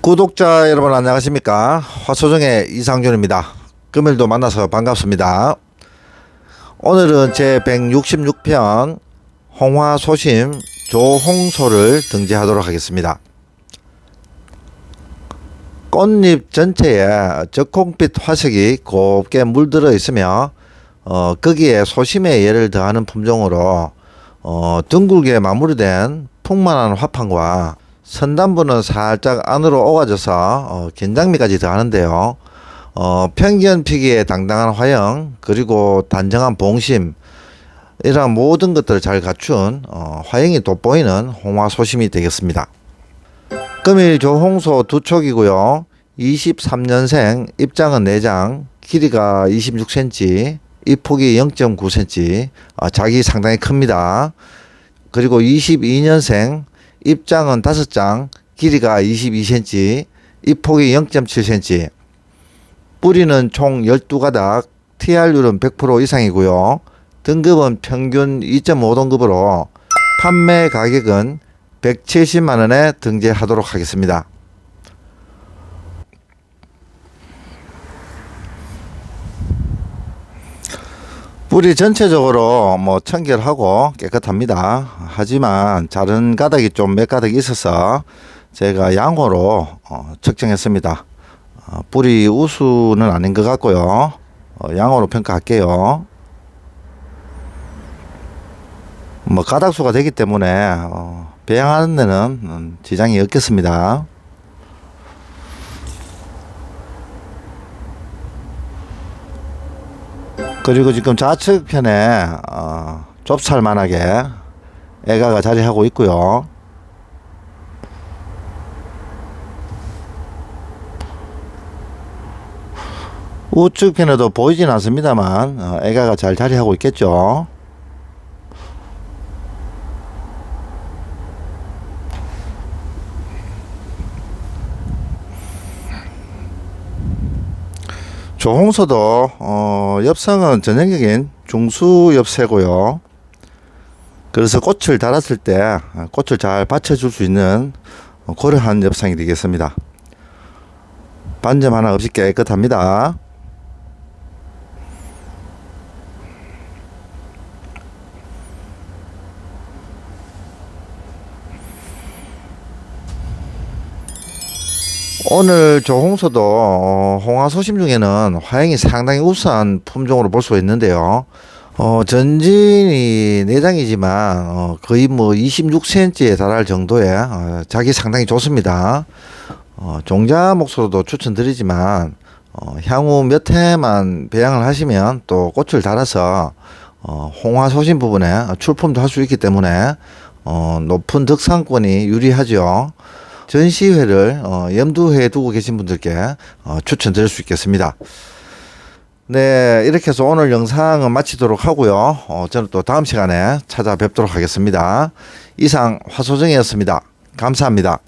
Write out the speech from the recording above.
구독자 여러분 안녕하십니까? 화소정의 이상준입니다. 금일도 만나서 반갑습니다. 오늘은 제 166편 홍화 소심 조홍소를 등재하도록 하겠습니다. 꽃잎 전체에 적홍빛 화색이 곱게 물들어 있으며 어, 거기에 소심의 예를 더하는 품종으로 어, 둥글게 마무리된 풍만한 화판과 선단부는 살짝 안으로 오가져서 어, 긴장미까지 더하는데요. 어, 평견 피기의 당당한 화형 그리고 단정한 봉심 이러한 모든 것들을 잘 갖춘 어, 화형이 돋보이는 홍화 소심이 되겠습니다. 금일 조홍소 두 촉이고요. 23년생 입장은 4장 길이가 26cm 입폭이 0.9cm 아, 자기 상당히 큽니다. 그리고 22년생 입장은 5장 길이가 22cm 입폭이 0.7cm 뿌리는 총 12가닥 TR율은 100% 이상이고요. 등급은 평균 2.5등급으로 판매 가격은 170만 원에 등재하도록 하겠습니다. 뿌리 전체적으로 뭐 청결하고 깨끗합니다. 하지만 자른 가닥이 좀 몇 가닥 있어서 제가 양호로 어, 측정했습니다. 어, 뿌리 우수는 아닌 것 같고요. 어, 양호로 평가할게요. 뭐 가닥수가 되기 때문에 어, 배양하는 데는 음, 지장이 없겠습니다. 그리고 지금 좌측 편에 어, 좁쌀만하게 애가가 자리하고 있고요. 우측 편에도 보이진 않습니다만 어, 애가가 잘 자리하고 있겠죠. 조홍소도 어, 엽성은 전형적인 중수 엽새고요. 그래서 꽃을 달았을 때 어, 꽃을 잘 받쳐줄 수 있는 어, 고려한 엽상이 되겠습니다. 반점 하나 없이 깨끗합니다. 오늘 조홍소도 어, 홍화 소심 중에는 화형이 상당히 우수한 품종으로 볼 수가 있는데요. 어, 전진이 내장이지만 어, 거의 뭐 26cm에 달할 정도의 어, 자기 상당히 좋습니다. 어, 종자 목소로도 추천드리지만 어, 향후 몇 해만 배양을 하시면 또 꽃을 달아서 어, 홍화 소심 부분에 출품도 할 수 있기 때문에 어, 높은 득상권이 유리하죠. 전시회를 어, 염두에 두고 계신 분들께 어, 추천드릴 수 있겠습니다. 네, 이렇게 해서 오늘 영상은 마치도록 하고요. 어, 저는 또 다음 시간에 찾아뵙도록 하겠습니다. 이상 화소정이었습니다. 감사합니다.